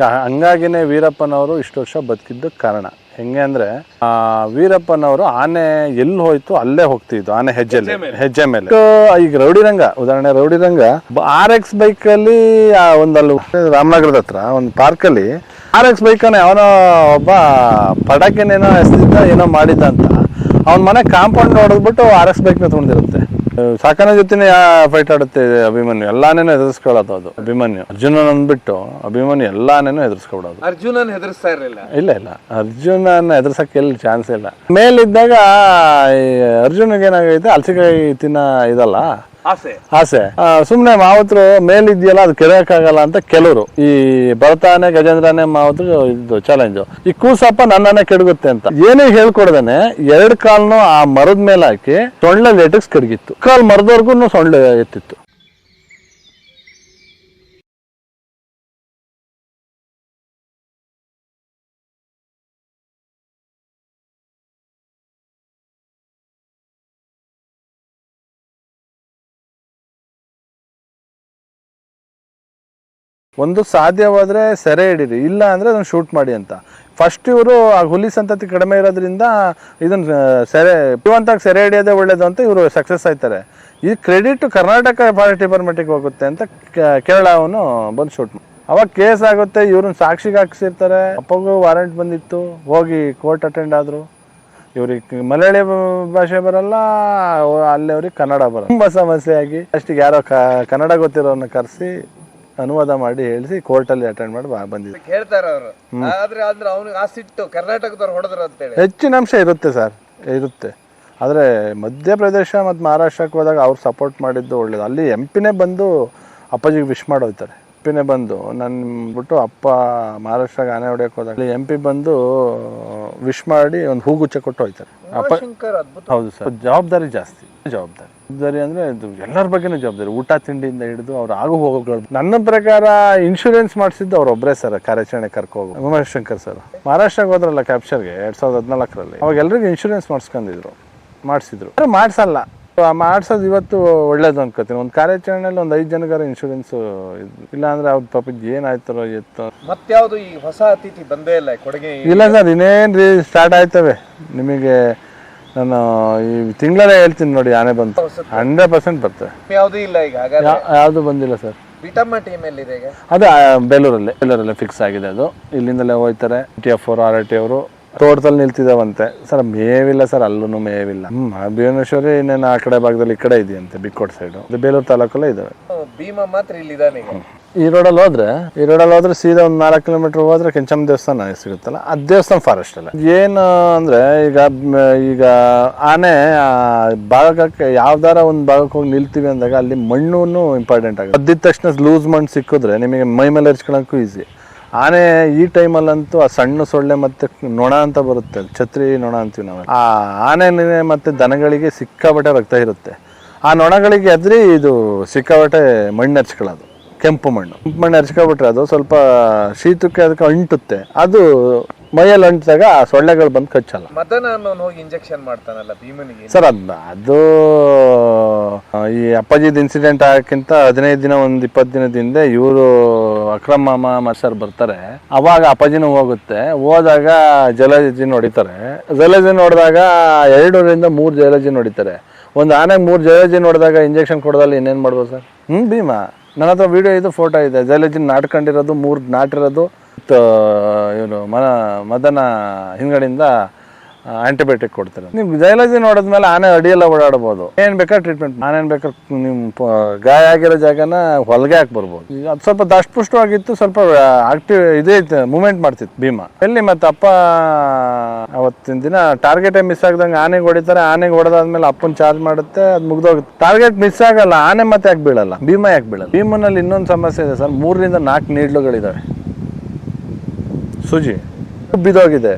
ಈಗ ಹಂಗಾಗಿನೇ ವೀರಪ್ಪನವರು ಇಷ್ಟು ವರ್ಷ ಬದುಕಿದ್ದ ಕಾರಣ. ಹೆಂಗೆ ಅಂದ್ರೆ ಆ, ವೀರಪ್ಪನವರು ಆನೆ ಎಲ್ಲಿ ಹೋಯ್ತು ಅಲ್ಲೇ ಹೋಗ್ತಿದ್ದು ಆನೆ ಹೆಜ್ಜೆ ಹೆಜ್ಜೆ ಮೇಲೆ. ಈಗ ರೌಡಿರಂಗ ಉದಾಹರಣೆ ರೌಡಿರಂಗ ಆರ್ ಎಕ್ಸ್ ಬೈಕಲ್ಲಿ ಒಂದಲ್ಲಿ ರಾಮನಗರದ ಹತ್ರ ಒಂದು ಪಾರ್ಕಲ್ಲಿ ಆರ್ ಎಕ್ಸ್ ಬೈಕ್ ಅನ್ನ ಅವನೋ ಒಬ್ಬ ಪಟಾಕಿನೇನೋ ಎಸ್ತಿದ್ದ ಏನೋ ಮಾಡಿದ್ದ ಅಂತ. ಅವನ ಮನೆ ಕಾಂಪೌಂಡ್ ಹೊಡೆದ್ಬಿಟ್ಟು ಆರ್ ಎಕ್ಸ್ ಬೈಕ್ನ ತೊಗೊಂಡಿರುತ್ತೆ. ಸಾಕನ ಜೊತೆನೆ ಫೈಟ್ ಆಡುತ್ತೆ ಅಭಿಮನ್ಯು ಎಲ್ಲಾನೇನು ಎದುರಿಸ್ಕೊಳ್ಳೋದು ಅದು ಅಭಿಮನ್ಯು. ಅರ್ಜುನನ್ ಅಂದ್ಬಿಟ್ಟು ಅಭಿಮನ್ಯು ಎಲ್ಲಾನೇನು ಎದುರಿಸ್ಕೊಬಿಡೋದು ಅರ್ಜುನನ್ ಹೆದರ್ಸ್ತಾ ಇರಲಿಲ್ಲ. ಇಲ್ಲ ಇಲ್ಲ. ಅರ್ಜುನನ ಎದುರ್ಸಕ್ಕೆ ಎಲ್ಲಿ ಚಾನ್ಸ್ ಇಲ್ಲ. ಮೇಲಿದ್ದಾಗ ಈ ಅರ್ಜುನಿಗೆ ಏನಾಗೈತೆ ಹಲಸಿಕಾಯಿ ತಿನ್ನ ಇದಲ್ಲ. ಆಸೆ. ಆಸೆ. ಆ, ಸುಮ್ನೆ ಮಾವತರು ಮೇಲಿದ್ಯಲ್ಲ ಅದು ಕೆರೆಯಕ್ಕಾಗಲ್ಲ ಅಂತ ಕೆಲವರು. ಈ ಭರತಾನೆ ಗಜೇಂದ್ರನೇ ಮಾವತರು ಇದು ಚಾಲೆಂಜ್ ಈ ಕೂಸಪ್ಪ ನನ್ನನ್ನೇ ಕೆಡಗುತ್ತೆ ಅಂತ. ಏನೇ ಹೇಳ್ಕೊಡ್ದೇನೆ ಎರಡ್ ಕಾಲ್ನು ಆ ಮರದ ಮೇಲೆ ಹಾಕಿ ಸೊಳ್ಳೆ ಲೇಟಕ್ಸ್ ಕಡಗಿತ್ತು ಕಾಲ್ ಮರದವರೆಗೂ ಸೊಳ್ಳೆ ಎತ್ತಿತ್ತು. ಒಂದು ಸಾಧ್ಯವಾದ್ರೆ ಸೆರೆ ಹಿಡೀರಿ, ಇಲ್ಲ ಅಂದ್ರೆ ಅದನ್ನ ಶೂಟ್ ಮಾಡಿ ಅಂತ. ಫಸ್ಟ್ ಇವರು ಆ ಹುಲಿ ಸಂತತಿ ಕಡಿಮೆ ಇರೋದ್ರಿಂದ ಇದನ್ನ ಸೆರೆ ಇವಂತಾಗಿ ಸೆರೆ ಹಿಡಿಯೋದೇ ಒಳ್ಳೇದು ಅಂತ ಇವರು ಸಕ್ಸಸ್ ಆಯ್ತಾರೆ. ಈ ಕ್ರೆಡಿಟ್ ಕರ್ನಾಟಕ ಫಾರೆಸ್ಟ್ ಡಿಪಾರ್ಟ್ಮೆಂಟಿಗೆ ಹೋಗುತ್ತೆ ಅಂತ ಕೇರಳ ಅವನು ಬಂದು ಶೂಟ್ ಅವಾಗ ಕೇಸ್ ಆಗುತ್ತೆ, ಇವ್ರನ್ನ ಸಾಕ್ಷಿಗೆ ಹಾಕ್ಸಿರ್ತಾರೆ. ಅಪ್ಪಗೂ ವಾರೆಂಟ್ ಬಂದಿತ್ತು, ಹೋಗಿ ಕೋರ್ಟ್ ಅಟೆಂಡ್ ಆದ್ರು. ಇವ್ರಿಗೆ ಮಲಯಾಳಿ ಭಾಷೆ ಬರಲ್ಲ, ಅಲ್ಲಿ ಅವ್ರಿಗೆ ಕನ್ನಡ ಬರಲ್ಲ. ತುಂಬಾ ಸಮಸ್ಯೆ ಆಗಿ ಅಷ್ಟಿಗೆ ಯಾರೋ ಕನ್ನಡ ಗೊತ್ತಿರೋನ್ನ ಕರೆಸಿ ಅನುವಾದ ಮಾಡಿ ಹೇಳಿಸಿ ಕೋರ್ಟಲ್ಲಿ ಅಟೆಂಡ್ ಮಾಡಿ ಬಾ- ಬಂದಿದ್ದೆ ಹೇಳ್ತಾರ ಅವರು. ಆದ್ರೆ ಆದ್ರೆ ಅವನಿಗೆ ಆ ಸಿಟ್ಟು ಕರ್ನಾಟಕದವ್ರು ಹೊಡೆದ್ರು ಅಂತೇಳಿ ಹೆಚ್ಚಿನ ಅಂಶ ಇರುತ್ತೆ ಸರ್ ಇರುತ್ತೆ. ಆದರೆ ಮಧ್ಯಪ್ರದೇಶ ಮತ್ತು ಮಹಾರಾಷ್ಟ್ರಕ್ಕೆ ಹೋದಾಗ ಅವ್ರು ಸಪೋರ್ಟ್ ಮಾಡಿದ್ದು ಒಳ್ಳೇದು. ಅಲ್ಲಿ ಎಂ ಪಿನೇ ಬಂದು ಅಪ್ಪಾಜಿಗೆ ವಿಶ್ ಮಾಡೋಯ್ತಾರೆ. ಪಿನೇ ಬಂದು ನನ್ನ ಬಿಟ್ಟು ಅಪ್ಪ ಮಹಾರಾಷ್ಟ್ರಕ್ಕೆ ಆನೆ ಹೊಡೆಯಕ್ಕೆ ಹೋದಾಗ ಎಂ ಪಿ ಬಂದು ವಿಶ್ ಮಾಡಿ ಒಂದು ಹೂಗುಚ್ಚ ಕೊಟ್ಟು ಹೋಯ್ತಾರೆ. ಅಪ್ಪ ಹೌದು ಸರ್. ಜವಾಬ್ದಾರಿ ಜಾಸ್ತಿ ಜವಾಬ್ದಾರಿ. ಜವಾಬ್ದಾರಿ ಅಂದ್ರೆ ಇದು ಎಲ್ಲರ ಬಗ್ಗೆನೂ ಜವಾಬ್ದಾರಿ. ಊಟ ತಿಂಡಿಯಿಂದ ಹಿಡಿದು ಅವ್ರು ಆಗು ಹೋಗೋಗಳು ನನ್ನ ಪ್ರಕಾರ ಇನ್ಶೂರೆನ್ಸ್ ಮಾಡಿಸಿದ್ದು ಅವ್ರೊಬ್ಬರೇ ಸರ್ ಕಾರ್ಯಾಚರಣೆ ಕರ್ಕೋಗು. ಉಮಾಶಂಕರ್ ಸರ್. ಮಹಾರಾಷ್ಟ್ರಕ್ಕೆ ಹೋದ್ರಲ್ಲ ಕ್ಯಾಪ್ಚರ್ಗೆ ಎರಡ್ ಸಾವಿರದ ಹದಿನಾಲ್ಕರಲ್ಲಿ. ಅವಾಗ ಎಲ್ರಿಗೂ ಇನ್ಶೂರೆನ್ಸ್ ಮಾಡಿಸ್ಕೊಂಡಿದ್ರು ಮಾಡಿಸಿದ್ರು. ಮಾಡಿಸಲ್ಲ. ಮಾಡ್ಸೋದು ಇವತ್ತು ಒಳ್ಳೇದು ಅನ್ಕೋತೀನಿ. ಒಂದು ಕಾರ್ಯಾಚರಣೆಯಲ್ಲಿ ಒಂದು ಐದು ಜನಗಾರ ಇನ್ಶೂರೆನ್ಸ್ ಇಲ್ಲ ಅಂದ್ರೆ ಅವ್ರ ಪಾಪ ಏನಾಯ್ತಾರೋ ಎತ್ತೋ ಮತ್ಯಾವ್ದು ಈ ಹೊಸ ಅತಿಥಿ ಬಂದೇ ಇಲ್ಲ ಕೊಡುಗೆ ಇಲ್ಲ ಸರ್ ಇನ್ನೇನು ರೀ ಸ್ಟಾರ್ಟ್ ಆಯ್ತವೆ. ನಿಮಗೆ ನಾನು ಈ ತಿಂಗಳೇ ಹೇಳ್ತೀನಿ ನೋಡಿ ಆನೆ ಬಂತು. ಹಂಡ್ರೆಡ್ ಪರ್ಸೆಂಟ್ ಬರ್ತದೆ ಯಾವುದೂ ಇಲ್ಲ ಈಗ ಹಾಗಾದ್ರೆ? ಯಾವುದು ಬಂದಿಲ್ಲ ಸರ್. ಅದೇ ಟೀಮ್ ಎಲ್ಲಿದೆ ಈಗ? ಅದು ಆ, ಬೇಲೂರಲ್ಲಿ ಬೇಲೂರಲ್ಲೇ ಫಿಕ್ಸ್ ಆಗಿದೆ ಅದು. ಇಲ್ಲಿಂದಲೇ ಹೋಯ್ತಾರೆ ಟಿ ಎಫ್ ಅವರು ಆರ್ ಐ ಟಿ ಅವರು. ತೋಟದಲ್ಲಿ ನಿಲ್ತಿದಾವಂತೆ. ಸರ್ ಮೇವಿಲ್ಲ ಸರ್ ಅಲ್ಲೂ ಮೇವಿಲ್ಲ. ಹ್ಮ್ ಆ ಭುವನೇಶ್ವರಿ ಇನ್ನೇನು ಆ ಕಡೆ ಭಾಗದಲ್ಲಿ ಈ ಕಡೆ ಇದೆಯಂತೆ ಬಿಕ್ಕೋಟ್ ಸೈಡು ಇದು ಬೇಲೂರು ತಾಲೂಕಲ್ಲೇ ಇದಾವೆ. ಭೀಮಾ ಮಾತ್ರ ಇಲ್ಲಿದ್ದಾನೆ ಈಗ. ಈ ರೋಡಲ್ಲಿ ಹೋದ್ರೆ ಈ ರೋಡಲ್ಲಿ ಹೋದ್ರೆ ಸೀದಾ ಒಂದು ನಾಲ್ಕು ಕಿಲೋಮೀಟರ್ ಹೋದ್ರೆ ಕೆಂಚಮ್ಮ ದೇವಸ್ಥಾನ ಸಿಗುತ್ತಲ್ಲ ಆ ದೇವಸ್ಥಾನ ಫಾರೆಸ್ಟ್ ಅಲ್ಲ. ಏನು ಅಂದ್ರೆ ಈಗ ಮ್, ಈಗ ಆನೆ ಆ ಭಾಗಕ್ಕೆ ಯಾವ್ದಾರ ಒಂದು ಭಾಗಕ್ಕೆ ಹೋಗಿ ನಿಲ್ತೀವಿ ಅಂದಾಗ ಅಲ್ಲಿ ಮಣ್ಣು ಇಂಪಾರ್ಟೆಂಟ್ ಆಗುತ್ತೆ. ಅದ್ದಿದ ತಕ್ಷಣ ಲೂಸ್ ಮಣ್ಣು ಸಿಕ್ಕಿದ್ರೆ ನಿಮಗೆ ಮೈ ಮೇಲೆ ಹರ್ಚ್ಕೊಳಕ್ಕೂ ಈಸಿ ಆನೆ ಈ ಟೈಮಲ್ಲಂತೂ ಆ ಸಣ್ಣ ಸೊಳ್ಳೆ ಮತ್ತೆ ನೊಣ ಅಂತ ಬರುತ್ತೆ ಛತ್ರಿ ನೊಣ ಅಂತೀವಿ ನಾವು. ಆ ಆನೆ ಮತ್ತೆ ದನಗಳಿಗೆ ಸಿಕ್ಕಾಬಟ್ಟೆ ರಕ್ತ ಇರುತ್ತೆ. ಆ ನೊಣಗಳಿಗೆ ಎದ್ರಿ ಇದು ಸಿಕ್ಕಾಬಟ್ಟೆ ಮಣ್ಣು ಹರ್ಚ್ಕೊಳ್ಳೋದು ಕೆಂಪು ಮಣ್ಣು. ಕೆಂಪು ಮಣ್ಣು ಹರ್ಚ್ಕೊಬಿಟ್ರೆ ಅದು ಸ್ವಲ್ಪ ಶೀತಕ್ಕೆ ಅದಕ್ಕೆ ಅಂಟುತ್ತೆ. ಅದು ಮೈಯಲ್ಲಿ ಅಂಟಿದಾಗ ಆ ಸೊಳ್ಳೆಗಳು ಬಂದು ಕಚ್ಚಲ್ಲ. ಹೋಗಿ ಇಂಜೆಕ್ಷನ್ ಮಾಡ್ತಾನಲ್ಲ ಭೀಮನಿಗೆ? ಸರ್ ಅದ್ ಅದು ಈ ಅಪ್ಪಾಜಿದ್ ಇನ್ಸಿಡೆಂಟ್ ಆಗಕ್ಕಿಂತ ಹದಿನೈದು ದಿನ ಒಂದು ಇಪ್ಪತ್ತು ದಿನದ ಹಿಂದೆ ಇವರು ಅಕ್ರಮ್ ಮಸರ್ ಬರ್ತಾರೆ, ಅವಾಗ ಅಪಜಿನ ಹೋಗುತ್ತೆ. ಹೋದಾಗ ಜಲಜಿನ ಹೊಡಿತಾರೆ. ಜಲಜಿನ ಹೊಡೆದಾಗ ಎರಡರಿಂದ ಮೂರು ಜಲಜಿನ ಹೊಡಿತಾರೆ. ಒಂದು ಆನೆಗೆ ಮೂರು ಜಲಜಿನ ಹೊಡೆದಾಗ ಇಂಜೆಕ್ಷನ್ ಕೊಡೋದಲ್ಲಿ ಇನ್ನೇನು ಮಾಡ್ಬೋದು ಸರ್? ಹ್ಞೂ ಭೀಮಾ. ನನ್ನ ಹತ್ರ ವಿಡಿಯೋ ಇದು ಫೋಟೋ ಇದೆ. ಜಲಜಿನ ನಾಟ್ಕೊಂಡಿರೋದು, ಮೂರು ನಾಟಿರೋದು ಇವನು ಮನ, ಮದನ ಹಿಂದ್ಗಡೆಯಿಂದ ಆಂಟಿಬಯೋಟಿಕ್ ಕೊಡ್ತಾರೆ. ನೀವು ಜೈಲಜಿ ನೋಡಿದ್ಮೇಲೆ ಆನೆ ಅಡಿಯೆಲ್ಲ ಓಡಾಡ್ಬೋದು. ಏನ್ ಬೇಕಾದ್ರೆ ಟ್ರೀಟ್ಮೆಂಟ್ ಆನೇನ್ ಬೇಕಾದ್ರೆ ನಿಮ್ಮ ಗಾಯ ಆಗಿರೋ ಜಾಗನ ಹೊಲಗೆ ಹಾಕಿ ಬರ್ಬೋದು. ಅದು ಸ್ವಲ್ಪ ದಷ್ಟಪುಷ್ಟವಾಗಿತ್ತು ಸ್ವಲ್ಪ ಆಕ್ಟಿವ್ ಇದೇ ಮೂವ್ಮೆಂಟ್ ಮಾಡ್ತಿತ್ತು ಭೀಮಾ. ಎಲ್ಲಿ ಮತ್ತೆ ಅಪ್ಪ, ಅವತ್ತಿನ ದಿನ ಟಾರ್ಗೆಟೇ ಮಿಸ್ ಆಗ್ದಂಗೆ ಆನೆಗೆ ಹೊಡಿತಾರೆ, ಆನೆಗೆ ಹೊಡೆದಾದ್ಮೇಲೆ ಅಪ್ಪನ್ ಚಾರ್ಜ್ ಮಾಡುತ್ತೆ, ಅದು ಮುಗ್ದೋಗುತ್ತೆ. ಟಾರ್ಗೆಟ್ ಮಿಸ್ ಆಗಲ್ಲ, ಆನೆ ಮತ್ತೆ ಯಾಕೆ ಬೀಳಲ್ಲ? ಭೀಮಾ ಯಾಕೆ ಬೀಳಲ್ಲ? ಭೀಮನಲ್ಲಿ ಇನ್ನೊಂದು ಸಮಸ್ಯೆ ಇದೆ ಸರ್, ಮೂರರಿಂದ ನಾಲ್ಕು ನೀಡ್ಲುಗಳಿದ್ದಾವೆ ಸುಜಿ, ಬಿದ್ದೋಗಿದೆ.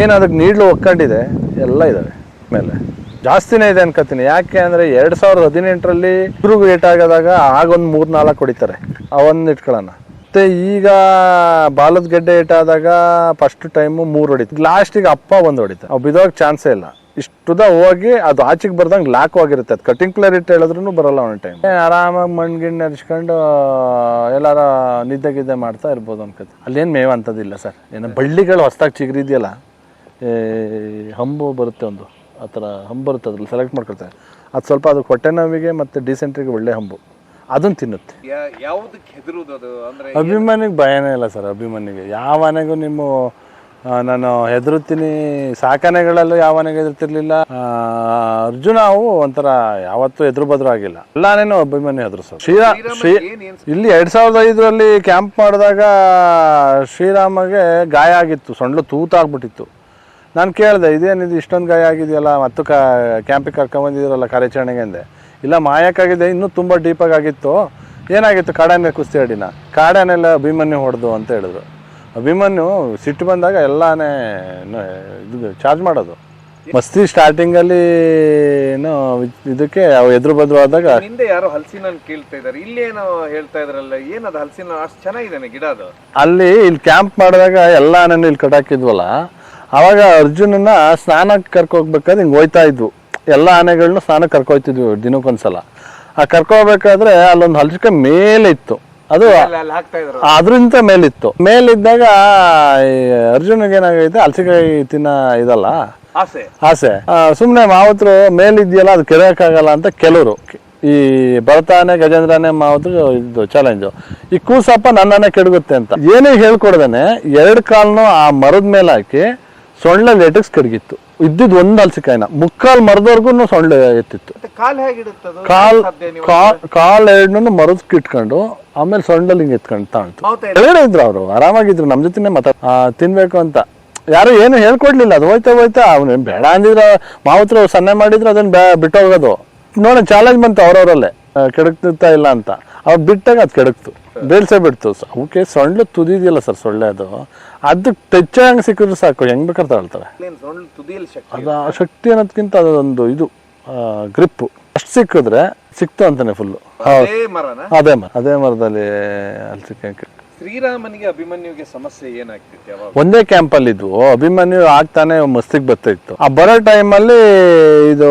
ಏನು ಅದಕ್ಕೆ ನೀಡ್ಲು ಒಕ್ಕಂಡಿದೆ, ಎಲ್ಲ ಇದ್ದಾವೆ ಮೇಲೆ. ಜಾಸ್ತಿನೇ ಇದೆ ಅನ್ಕೋತೀನಿ. ಯಾಕೆ ಅಂದ್ರೆ ಎರಡು ಸಾವಿರದ ಹದಿನೆಂಟರಲ್ಲಿ ಇಬ್ರಿಗೂ ಏಟ್ ಆಗೋದಾಗ ಆಗೊಂದು ಮೂರು ನಾಲ್ಕು ಹೊಡಿತಾರೆ. ಅವನ್ನ ಇಟ್ಕೊಳ್ಳೋಣ. ಮತ್ತೆ ಈಗ ಬಾಲದ ಗೆಡ್ಡೆ ಏಟಾದಾಗ ಫಸ್ಟ್ ಟೈಮು ಮೂರು ಹೊಡಿತು. ಲಾಸ್ಟಿಗೆ ಅಪ್ಪ ಒಂದು ಹೊಡಿತು. ಅವು ಬಿದ್ದೋಗ್ ಚಾನ್ಸೇ ಇಲ್ಲ. ಇಷ್ಟುದ ಹೋಗಿ ಅದು ಆಚೆಗೆ ಬರ್ದಂಗೆ ಲಾಕ್ ಆಗಿರುತ್ತೆ. ಅದು ಕಟಿಂಗ್ ಪ್ಲೇರ್ ಇಟ್ಟು ಹೇಳಿದ್ರು ಬರಲ್ಲ ಒಂದು ಟೈಮ್ ಆರಾಮಾಗಿ ಮಣ್ಣು ಗಿಣ್ಣು ಹರಿಸ್ಕೊಂಡು ಎಲ್ಲಾರ ನಿದ್ದೆ ಗಿದ್ದೆ ಮಾಡ್ತಾ ಇರ್ಬೋದು ಅನ್ಕತ್ತೆ ಅಲ್ಲೇನು ಮೇವಂಥದ್ದಿಲ್ಲ ಸರ್. ಏನೋ ಬಳ್ಳಿಗಳು ಹೊಸ್ದಾಗಿ ಚಿಗುರಿದೆಯಲ್ಲ. ಹಂಬು ಬರುತ್ತೆ ಒಂದು. ಆ ಥರ ಹಂಬು ಬರುತ್ತೆ ಅದ್ರಲ್ಲಿ ಸೆಲೆಕ್ಟ್ ಮಾಡ್ಕೊಳ್ತಾರೆ. ಅದು ಸ್ವಲ್ಪ ಅದು ಹೊಟ್ಟೆ ನೋವಿಗೆ ಮತ್ತು ಡಿಸೆಂಟ್ರಿಗೆ ಒಳ್ಳೆ ಹಂಬು. ಅದನ್ನು ತಿನ್ನುತ್ತೆ. ಯಾವುದು ಯಾವ್ದಕ್ಕೆ ಅದು? ಅಂದ್ರೆ ಅಭಿಮಾನಿಗೆ ಭಯನೇ ಇಲ್ಲ ಸರ್ ಅಭಿಮಾನಿಗೆ ಯಾವ ಆನೆಗೂ ನಿಮ್ಮ ನಾನು ಹೆದರುತ್ತೀನಿ ಸಾಕಾನೆಗಳಲ್ಲೂ ಯಾವ ಆನೆಗೆ ಹೆದರ್ತಿರ್ಲಿಲ್ಲ ಅರ್ಜುನ ಅವು ಒಂಥರ ಯಾವತ್ತೂ ಎದುರು ಬದ್ರು ಆಗಿಲ್ಲ. ಎಲ್ಲಾನೇನು ಅಭಿಮಾನಿ ಹೆದರು ಸರ್ ಶ್ರೀರಾ ಶ್ರೀ ಇಲ್ಲಿ ಎರಡು ಸಾವಿರದ ಐದರಲ್ಲಿ ಕ್ಯಾಂಪ್ ಮಾಡಿದಾಗ ಶ್ರೀರಾಮಗೆ ಗಾಯ ಆಗಿತ್ತು ಸೊಂಡ್ಲು ತೂತಾಗ್ಬಿಟ್ಟಿತ್ತು. ನಾನು ಕೇಳಿದೆ ಇದೇನಿದು ಇಷ್ಟೊಂದು ಗಾಯ ಆಗಿದೆಯಲ್ಲ ಮತ್ತು ಕ ಕ್ಯಾಂಪಿಗೆ ಕರ್ಕೊಂಬಂದಿದ್ದೀರಲ್ಲ ಕಾರ್ಯಾಚರಣೆಗೆ ಅಂದೆ. ಇಲ್ಲ ಮಾಯಕ್ಕಾಗಿದೆ ಇನ್ನೂ ತುಂಬ ಡೀಪಾಗಿ ಆಗಿತ್ತು. ಏನಾಗಿತ್ತು ಕಾಡಾನೆ ಕುಸ್ತಿ ಅಡಿನ ಕಾಡಾನೆಲ್ಲ ಅಭಿಮನ್ಯು ಹೊಡೆದು ಅಂತ ಹೇಳಿದ್ರು. ಅಭಿಮನ್ಯು ಸಿಟ್ಟು ಬಂದಾಗ ಎಲ್ಲಾನೇ ಇದು ಚಾರ್ಜ್ ಮಾಡೋದು. ಮಸ್ತಿ ಸ್ಟಾರ್ಟಿಂಗಲ್ಲಿ ಏನೋ ಇದಕ್ಕೆ ಅವು ಎದುರು ಬದ್ರು ಆದಾಗ ಹಿಂದೆ ಯಾರೋ ಹಲಸಿನ ಕೇಳ್ತಾ ಇದಾರೆ. ಇಲ್ಲೇನೋ ಹೇಳ್ತಾ ಇದ್ರಲ್ಲ ಏನದು ಹಲಸಿನ ಅಷ್ಟು ಚೆನ್ನಾಗಿದ್ದಾನೆ ಗಿಡ ಅದು? ಅಲ್ಲಿ ಇಲ್ಲಿ ಕ್ಯಾಂಪ್ ಮಾಡಿದಾಗ ಎಲ್ಲ ನಾನು ಇಲ್ಲಿ ಕಟ್ಟಾಕಿದ್ವಲ್ಲ ಅವಾಗ ಅರ್ಜುನನ್ನ ಸ್ನಾನಕ್ಕೆ ಕರ್ಕೋಗ್ಬೇಕಾದ್ರೆ ಹಿಂಗೆ ಹೋಯ್ತಾ ಇದ್ವು. ಎಲ್ಲ ಆನೆಗಳನ್ನ ಸ್ನಾನಕ್ಕೆ ಕರ್ಕೊಯ್ತಿದ್ವಿ ದಿನಕ್ಕೊಂದ್ಸಲ. ಆ ಕರ್ಕೋಬೇಕಾದ್ರೆ ಅಲ್ಲೊಂದು ಹಲಚಕ ಮೇಲೆ ಇತ್ತು ಅದು ಅದರಿಂದ ಮೇಲಿತ್ತು. ಮೇಲಿದ್ದಾಗ ಈ ಅರ್ಜುನಿಗೆ ಏನಾಗೈತೆ? ಹಲಸಿಕಾಯಿ ತಿನ್ನ ಇದಲ್ಲ? ಆಸೆ. ಆಸೆ. ಸುಮ್ಮನೆ ಮಾವತರು ಮೇಲಿದ್ಯಲ್ಲ ಅದು ಕೆರೆಯಕ್ಕಾಗಲ್ಲ ಅಂತ ಕೆಲವರು. ಈ ಭರತಾನೆ ಗಜೇಂದ್ರನೇ ಮಾವತರು ಇದು ಚಾಲೆಂಜು ಈ ಕೂಸಪ್ಪ ನನ್ನನ್ನೇ ಕೆಡಗುತ್ತೆ ಅಂತ. ಏನೇ ಹೇಳ್ಕೊಡ್ದೇನೆ ಎರಡು ಕಾಲ್ನು ಆ ಮರದ ಮೇಲೆ ಹಾಕಿ ಸೊಳ್ಳೆ ಲೇಟಕ್ಸ್ ಕರಗಿತ್ತು ಇದ್ದಿದ್ ಒಂದ್ ಹಲ್ಸಿಕಾಯಿನ. ಮುಕ್ಕಾಲ್ ಮರದವರೆಗೂ ಸೊಳ್ಳೆ ಎತ್ತಿತ್ತು. ಕಾಲ್ ಹೇಗಿಡುತ್ತದು? ಕಾಲ್ ಎರಡನ್ನೂ ಮರದಕ್ಕೆ ಇಟ್ಕೊಂಡು ಆಮೇಲೆ ಸೊಂಡಲ್ಲಿ ಹಿಂಗೆ ಎತ್ಕೊಂಡು ತಾಣ್ತು. ಮಾವುತ ಕೆಳಗಡೆ ಇದ್ರು ಅವರು. ಆರಾಮಾಗಿದ್ರು. ನಮ್ಮ ಜೊತೆನೆ ಮಾತಾ ತಿನ್ಬೇಕು ಅಂತ. ಯಾರು ಏನು ಹೇಳ್ಕೊಡ್ಲಿಲ್ಲ. ಅದು ಹೋಯ್ತಾ ಹೋಯ್ತಾ ಅವನು ಬೇಡ ಅಂದಿದ್ರ ಮಾವತ್ರ ಸನ್ನೆ ಮಾಡಿದ್ರು ಅದನ್ನ ಬೇ ಬಿಟ್ಟೋಗೋದು. ನೋಡ ಚಾಲೆಂಜ್ ಬಂತು ಅವ್ರವರಲ್ಲೇ. ಕೆಡಕ್ತಾ ಇಲ್ಲ ಅಂತ. ಅವ್ರು ಬಿಟ್ಟಾಗ ಅದು ಕೆಡಕ್ತು. ಬೇಲ್ಸೇ ಬಿಡ್ತು. ಅವಕ್ಕೆ ಸೊಳ್ಳೆ ತುದಿದಿಲ್ಲ ಸರ್ ಸೊಳ್ಳೆ ಅದು. ಅದು ಟಚ್ ಹಂಗೆ ಸಿಕ್ಕಿದ್ರೆ ಸಾಕು ಹೆಂಗ್ ಬೇಕಾದ್ರೆ ತಗೊಳ್ತಾರೆ. ಅದು ಆ ಶಕ್ತಿ ಅನ್ನೋದಕ್ಕಿಂತ ಅದೊಂದು ಇದು ಗ್ರಿಪ್ ಅಷ್ಟು ಸಿಕ್ಕಿದ್ರೆ ಸಿಕ್ತು ಅಂತಾನೆ ಫುಲ್ಲು ಅದೇ ಮರ ಅದೇ ಮರದಲ್ಲಿ ಅಲ್ಲಿ ಸಿಕ್ಕ ಶ್ರೀರಾಮನಿಗೆ ಅಭಿಮನ್ಯುಗೆ ಸಮಸ್ಯೆ ಏನಾಗ್ತಿತ್ತು ಒಂದೇ ಕ್ಯಾಂಪ್ ಅಲ್ಲಿ ಇದ್ವು ಅಭಿಮನ್ಯು ಆಗ್ತಾನೆ ಮಸ್ತಿಗ್ ಬರ್ತಾ ಇತ್ತು ಆ, ಬರೋ ಟೈಮಲ್ಲಿ ಇದು,